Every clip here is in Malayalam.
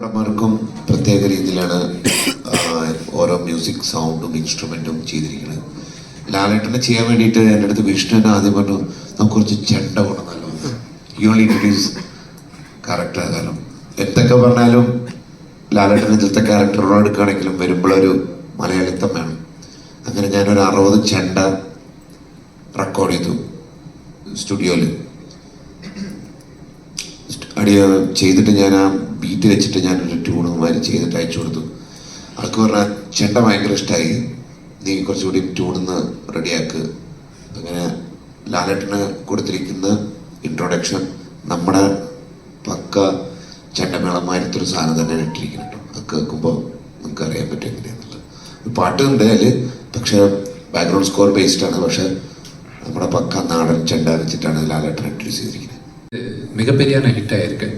നടന്മാർക്കും പ്രത്യേക രീതിയിലാണ് ഓരോ മ്യൂസിക് സൗണ്ടും ഇൻസ്ട്രുമെന്റും ചെയ്തിരിക്കുന്നത് ലാലേട്ടനെ ചെയ്യാൻ വേണ്ടിയിട്ട് എന്റെ അടുത്ത് വിഷ്ണുവിനെ ആദ്യം പറഞ്ഞു നമുക്ക് കുറച്ച് ചെണ്ട കൊണ്ടുവന്നല്ലോ യു ഓൺലി കറക്റ്റ് എന്തൊക്കെ പറഞ്ഞാലും ലാലേട്ടൻ ഇതിലത്തെ ക്യാരക്ടറോട് എടുക്കുകയാണെങ്കിലും വരുമ്പോഴൊരു മലയാളിത്തം വേണം. അങ്ങനെ ഞാനൊരു അറുപത് ചെണ്ട റെക്കോർഡ് ചെയ്തു സ്റ്റുഡിയോയിൽ. അടിയ ചെയ്തിട്ട് ഞാൻ ആ ബീറ്റ് വെച്ചിട്ട് ഞാനൊരു മാതിരി ചെയ്തിട്ട് അയച്ചു കൊടുത്തു. അവർക്ക് പറഞ്ഞാൽ ചെണ്ട ഭയങ്കര ഇഷ്ടമായി നീ കുറച്ചുകൂടി ട്യൂണിന്ന് റെഡിയാക്ക് അങ്ങനെ ലാലേട്ടന് കൊടുത്തിരിക്കുന്ന ഇൻട്രൊഡക്ഷൻ നമ്മുടെ പക്ക ചെണ്ടമേളമാരത്തെ ഒരു സാധനം തന്നെയാണ് ഇട്ടിരിക്കുന്നുണ്ട്. അത് കേൾക്കുമ്പോൾ നമുക്ക് അറിയാൻ പറ്റും എങ്ങനെയാണെന്നുള്ളത് പാട്ട് ഉണ്ടായാൽ പക്ഷെ ബാക്ക്ഗ്രൗണ്ട് സ്കോർ ബേസ്ഡ് ആണ്. പക്ഷെ നമ്മുടെ പക്ക നാടൻ ചെണ്ട വെച്ചിട്ടാണ് ലാലേട്ടൻ ഇൻട്രൊഡ്യൂസ് ചെയ്തിരിക്കുന്നത്. മികപ്പെരിയാണ് ഹിറ്റായിരിക്കും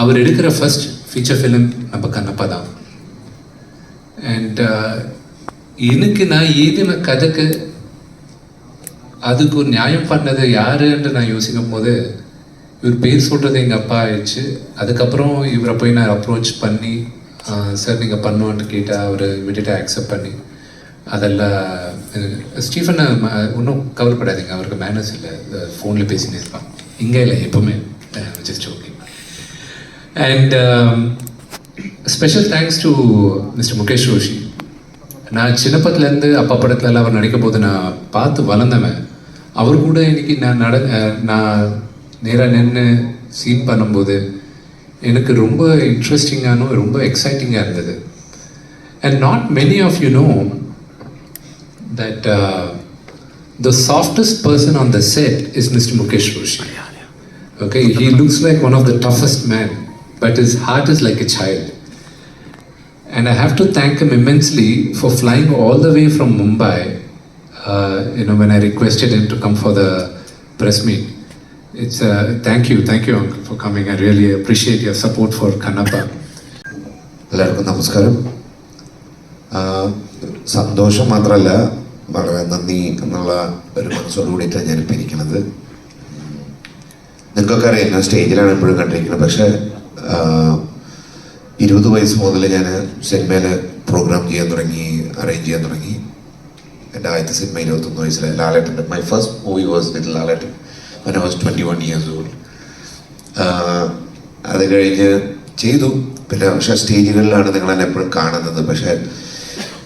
அவர் எடுக்கிற ஃபர்ஸ்ட் ஃபீச்சர் ஃபிலிம் நம்ம கண்ணப்பா தான் அண்ட் uh, எனக்கு நான் எழுதின கதைக்கு அதுக்கு ஒரு நியாயம் பண்ணது யாருன்னு நான் யோசிக்கும் போது இவர் பேர் சொல்கிறது எங்கள் அப்பா ஆயிடுச்சு. அதுக்கப்புறம் இவரை போய் நான் அப்ரோச் பண்ணி சார் நீங்கள் பண்ணுவோன்ட்டு கேட்டால் அவர் விட்டுட்டு அக்செப்ட் பண்ணி அதெல்லாம் ஸ்டீஃபனை ஒன்றும் கவலைப்படாதீங்க. அவருக்கு மேனர்ஸ் இல்லை. ஃபோனில் பேசினே இருப்பான். இங்கே இல்லை எப்போவுமே. Just okay and special thanks to mister Mukesh Roshi நான் சின்னப்பத்துலேருந்து அப்பா படத்துலலாம் அவர் நடிக்கும் போது நான் பார்த்து வளர்ந்தவன் அவர் கூட இன்னைக்கு நான் நட நான் நேராக நின்று சீன் பண்ணும்போது எனக்கு ரொம்ப இன்ட்ரெஸ்டிங்கான ரொம்ப எக்ஸைட்டிங்காக இருந்தது and not many of you know that uh, the softest person on the set is Mr. Mukesh Roshi. Okay, he looks like one of the toughest men, but his heart is like a child. And I have to thank him immensely for flying all the way from Mumbai. Uh, you know, when I requested him to come for the press meet. It's uh, thank you, thank you, uncle, for coming. I really appreciate your support for Kanapa. എല്ലാവർക്കും നമസ്കാരം സന്തോഷം മാത്രമല്ല വളരെ നന്ദി എന്നുള്ള ഒരു മനസ്സോട് കൂടിയിട്ടാണ് ഞാനിപ്പോൾ ഇരിക്കുന്നത് നിങ്ങൾക്കൊക്കെ അറിയാം ഞാൻ സ്റ്റേജിലാണ് എപ്പോഴും കണ്ടിരിക്കുന്നത് പക്ഷേ ഇരുപത് വയസ്സ് മുതൽ ഞാൻ സിനിമയിൽ പ്രോഗ്രാം ചെയ്യാൻ തുടങ്ങി അറേഞ്ച് ചെയ്യാൻ തുടങ്ങി. എന്റെ ആദ്യത്തെ സിനിമ ഇരുപത്തൊന്ന് വയസ്സിലെ ലാലേട്ടന്റെ my first movie was with Lalettan. I was twenty one years old അത് കഴിഞ്ഞ് ചെയ്തു. പിന്നെ പക്ഷെ സ്റ്റേജുകളിലാണ് നിങ്ങൾ എന്നെ എപ്പോഴും കാണുന്നത്. പക്ഷേ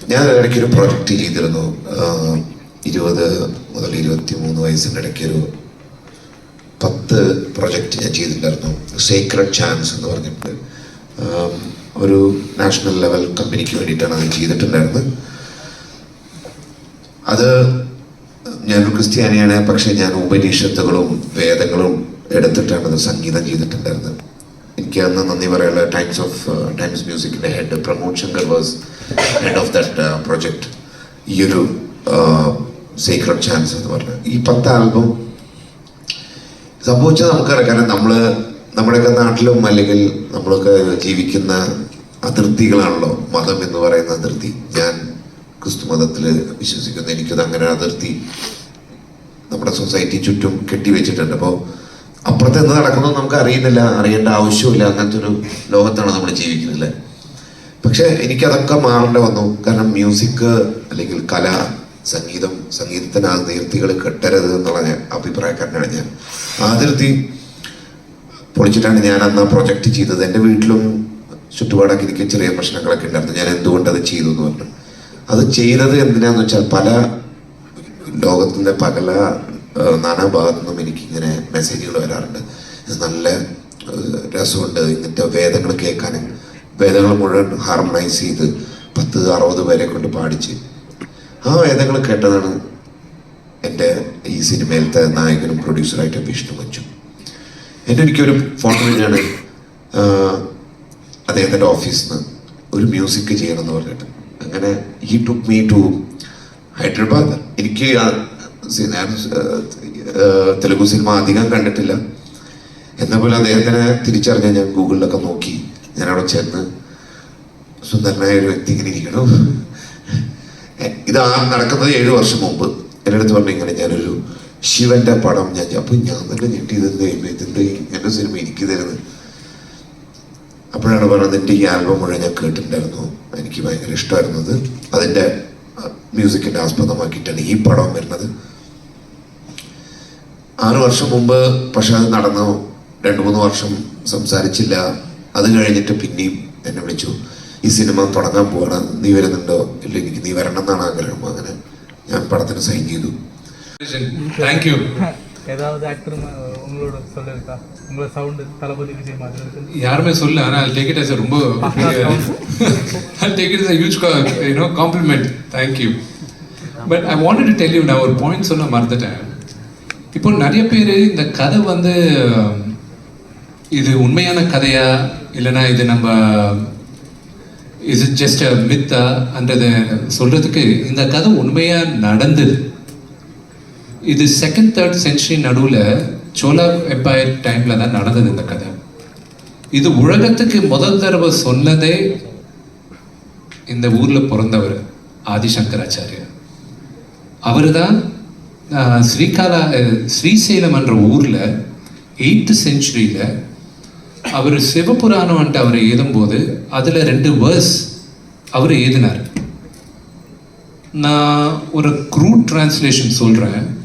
ഞാൻ ഇടയ്ക്കൊരു പ്രൊജക്റ്റ് ചെയ്തിരുന്നു. ഇരുപത് മുതൽ ഇരുപത്തി മൂന്ന് വയസ്സിന്റെ ഇടയ്ക്കൊരു പത്ത് പ്രൊജക്റ്റ് ഞാൻ ചെയ്തിട്ടുണ്ടായിരുന്നു. സീക്രട്ട് ചാൻസ് എന്ന് പറഞ്ഞിട്ട്. ഒരു നാഷണൽ ലെവൽ കമ്പനിക്ക് വേണ്ടിയിട്ടാണ് അത് ചെയ്തിട്ടുണ്ടായിരുന്നത്. അത് ഞാനൊരു ക്രിസ്ത്യാനിയാണ് പക്ഷേ ഞാൻ ഉപനിഷത്തുകളും വേദങ്ങളും എടുത്തിട്ടാണ് അത് സംഗീതം ചെയ്തിട്ടുണ്ടായിരുന്നത്. എനിക്ക് അന്ന് നന്ദി പറയാനുള്ള Times of Times മ്യൂസിക്കിന്റെ head Pramod Shankar was head of that project ഈ ഒരു സീക്രട്ട് ചാൻസ് എന്ന് പറഞ്ഞു. ഈ പത്ത് ആൽബം സംഭവിച്ചത് നമുക്കറിയാം. കാരണം നമ്മൾ നമ്മുടെയൊക്കെ നാട്ടിലും അല്ലെങ്കിൽ നമ്മളൊക്കെ ജീവിക്കുന്ന അതിർത്തികളാണല്ലോ. മതം എന്ന് പറയുന്ന അതിർത്തി. ഞാൻ ക്രിസ്തു മതത്തിൽ വിശ്വസിക്കുന്നു. എനിക്കത് അങ്ങനെ അതിർത്തി നമ്മുടെ സൊസൈറ്റി ചുറ്റും കെട്ടിവെച്ചിട്ടുണ്ട്. അപ്പോൾ അപ്പുറത്ത് എന്ത് നടക്കുന്നു നമുക്ക് അറിയുന്നില്ല. അറിയേണ്ട ആവശ്യമില്ല അങ്ങനത്തെ ഒരു ലോകത്താണ് നമ്മൾ ജീവിക്കുന്നത് പക്ഷേ എനിക്കതൊക്കെ മാറേണ്ട വന്നു. കാരണം മ്യൂസിക് അല്ലെങ്കിൽ കല സംഗീതം സംഗീതത്തിന് ആ നീർത്തികൾ കെട്ടരുത് എന്നുള്ള അഭിപ്രായക്കാരനാണ് ഞാൻ. ആ അതിർത്തി പൊളിച്ചിട്ടാണ് ഞാൻ അന്ന് ആ പ്രൊജക്റ്റ് ചെയ്തത്. എന്റെ വീട്ടിലും ചുറ്റുപാടൊക്കെ എനിക്ക് ചെറിയ പ്രശ്നങ്ങളൊക്കെ ഉണ്ടായിരുന്നു. ഞാൻ എന്തുകൊണ്ട് അത് ചെയ്തു എന്ന് പറഞ്ഞു. അത് ചെയ്തത് എന്തിനാന്ന് വെച്ചാൽ പല ലോകത്തിന്റെ പകല നാനാ നാനാഭാഗത്തു നിന്നും എനിക്കിങ്ങനെ മെസ്സേജുകൾ വരാറുണ്ട്. നല്ല രസമുണ്ട്. ഇങ്ങനത്തെ വേദങ്ങൾ കേൾക്കാനും. വേദങ്ങൾ മുഴുവൻ ഹാർമണൈസ് ചെയ്ത് പത്ത് അറുപത് പേരെ കൊണ്ട് പാടിച്ച് ആ വേദങ്ങൾ കേട്ടതാണ് എന്റെ ഈ സിനിമയിലത്തെ നായകനും പ്രൊഡ്യൂസറായിട്ട് വിഷ്ണു മഞ്ചു എന്റെ എനിക്കൊരു ഫോൺ വിളിയാണ് അദ്ദേഹത്തിന്റെ ഓഫീസിൽ നിന്ന് ഒരു മ്യൂസിക് ചെയ്യണമെന്ന് പറഞ്ഞിട്ട്. അങ്ങനെ ഈ ടുക്ക് മീ ടു ഹൈദരാബാദ്. എനിക്ക് ഞാൻ തെലുഗു സിനിമ അധികം കണ്ടിട്ടില്ല. എന്ന പോലെ അദ്ദേഹത്തിനെ തിരിച്ചറിഞ്ഞ ഞാൻ ഗൂഗിളിലൊക്കെ നോക്കി. ഞാൻ ചെന്ന് സുന്ദരനായ ഒരു വ്യക്തി ഇങ്ങനെ ഇരിക്കണം ഇത് നടക്കുന്നത് ഏഴു വർഷം മുമ്പ്. എന്റെ അടുത്ത് പറഞ്ഞു ഇങ്ങനെ ഞാനൊരു ശിവന്റെ പടം ഞാൻ അപ്പൊ ഞാൻ തന്നെ ഞെട്ടി ഇതെന്ത് ഇതെന്ത് എന്റെ സിനിമ എനിക്ക് തരുന്നത് അപ്പോഴാണ് പറഞ്ഞത് എന്റെ ഈ ആൽബം മുഴുവൻ ഞാൻ കേട്ടിട്ടുണ്ടായിരുന്നു. എനിക്ക് ഭയങ്കര ഇഷ്ടമായിരുന്നത് അതിന്റെ മ്യൂസിക്കിന്റെ ആസ്പദമാക്കിയിട്ടാണ് ഈ പടം വരുന്നത്. ആറ് വർഷം മുമ്പ് പക്ഷെ അത് നടന്നു. രണ്ട് മൂന്ന് വർഷം സംസാരിച്ചില്ല. അത് കഴിഞ്ഞിട്ട് പിന്നെയും എന്നെ വിളിച്ചു. ഈ സിനിമ തുടങ്ങാൻ പോവാണ് നീ വരുന്നുണ്ടോ ഇല്ല എനിക്ക് നീ വരണം എന്നാണ് ആഗ്രഹം അങ്ങനെ ഞാൻ പടത്തിന് സൈൻ ചെയ്തു தேங்க்யூ ஏதாவது ஆக்டர் உங்களோட சொல்லிருக்கா உங்களோட சவுண்டு தளபதி விஜய் மாதிரி இருக்கு யாருமே சொல்ல ஆனால் I'll take it as a ரொம்ப I'll take it as a huge you know compliment thank you but I wanted to tell you நான் ஒரு பாயிண்ட் சொல்ல மறந்துட்டேன் இப்போ நிறைய பேர் இந்த கதை வந்து இது உண்மையான கதையா இல்லைன்னா இது நம்ம இஸ் இட் ஜஸ்ட் மித்தா அன்றது சொல்றதுக்கு இந்த கதை உண்மையா நடந்தது? இது செகண்ட் தேர்ட் சென்ச்சுரி நடுவில் சோலா எம்பையர் டைமில் தான் நடந்தது இந்த கதை. இது உலகத்துக்கு முதல் தடவை சொன்னதே இந்த ஊரில் பிறந்தவர் ஆதிசங்கராச்சாரியர். அவர் தான் ஸ்ரீகாலா ஸ்ரீசைலம் என்ற ஊரில் எயித்து செஞ்சுரியில் அவர் சிவபுராணம்ன்ட்டு அவர் எழுதும்போது அதில் ரெண்டு வேர்ஸ் அவர் எழுதினார். நான் ஒரு க்ரூட் டிரான்ஸ்லேஷன் சொல்கிறேன்